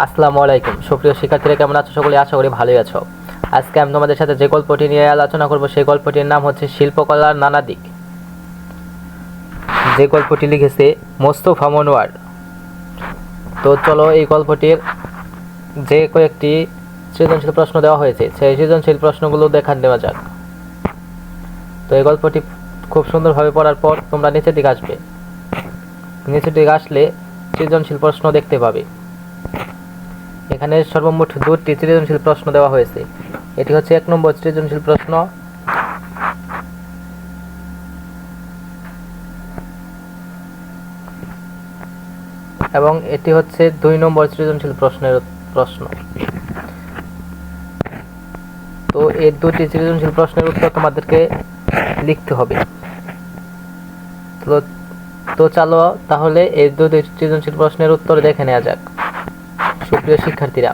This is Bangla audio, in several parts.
আসসালামু আলাইকুম। সুপ্রিয় শিক্ষার্থীরা, কেমন আছো? সকলে আশা করি ভালোই আছো। আজকে আমি তোমাদের সাথে যে গল্পটি নিয়ে আলোচনা করব, সেই গল্পটির নাম হচ্ছে শিল্পকলার নানা দিক। যে গল্পটি লিখেছে মোস্তফা মনোয়ার। তো চলো এই গল্পটির যে কয়েকটি সৃজনশীল প্রশ্ন দেওয়া হয়েছে, সেই সৃজনশীল প্রশ্নগুলো দেখা নেওয়া যাক। তো এই গল্পটি খুব সুন্দরভাবে পড়ার পর তোমরা নিচের দিকে আসবে। নিচের দিকে আসলে সৃজনশীল প্রশ্ন দেখতে পাবে। এখানে সর্বমোট দুটি সৃজনশীল প্রশ্ন দেওয়া হয়েছে। এটি হচ্ছে এক নম্বর সৃজনশীল প্রশ্ন। এবং এটি হচ্ছে দুই নম্বর সৃজনশীল প্রশ্নের প্রশ্ন। তো এই দুটি সৃজনশীল প্রশ্নের উত্তর তোমাদেরকে লিখতে হবে। তো চলো তাহলে এই দুটি সৃজনশীল প্রশ্নের উত্তর দেখে নেওয়া যাক। সুপ্রিয় শিক্ষার্থীরা,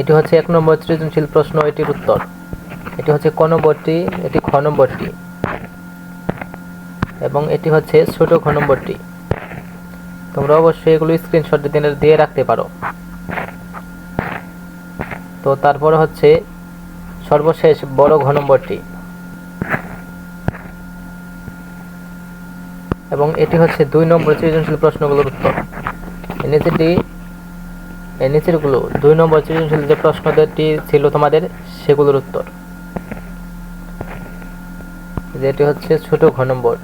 এটি হচ্ছে এক নম্বর সৃজনশীল প্রশ্ন, এটির উত্তর। এটি হচ্ছে ক নম্বরটি, এটি খ নম্বরটি এবং এটি হচ্ছে ছোট খ নম্বরটি। তোমরা অবশ্যই এগুলো স্ক্রিনশট দিয়ে দিয়ে রাখতে পারো। তো তারপরে হচ্ছে সর্বশেষ বড় ঘ নম্বরটি। এবং এটি হচ্ছে দুই নম্বর সৃজনশীল প্রশ্নগুলোর উত্তর। নিচেটি নিচেরগুলো দুই নম্বর সৃজনশীল যে প্রশ্নটি ছিল তোমাদের, সেগুলোর উত্তর। যেটি হচ্ছে ছোট ঘ নম্বর।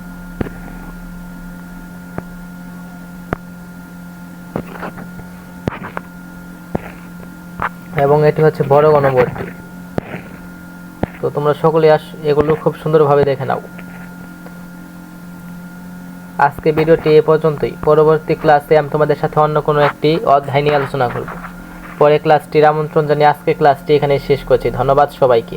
এবং এটি হচ্ছে বড় নম্বরটি। তো তোমরা সকলে আস এগুলো খুব সুন্দরভাবে দেখে নাও। আজকে ভিডিওটি এ পর্যন্তই। পরবর্তী ক্লাসে আমি তোমাদের সাথে অন্য কোনো একটি অধ্যায় নিয়ে আলোচনা করব। পরে ক্লাসটির আমন্ত্রণ জানিয়ে আজকে ক্লাসটি এখানে শেষ করছি। ধন্যবাদ সবাইকে।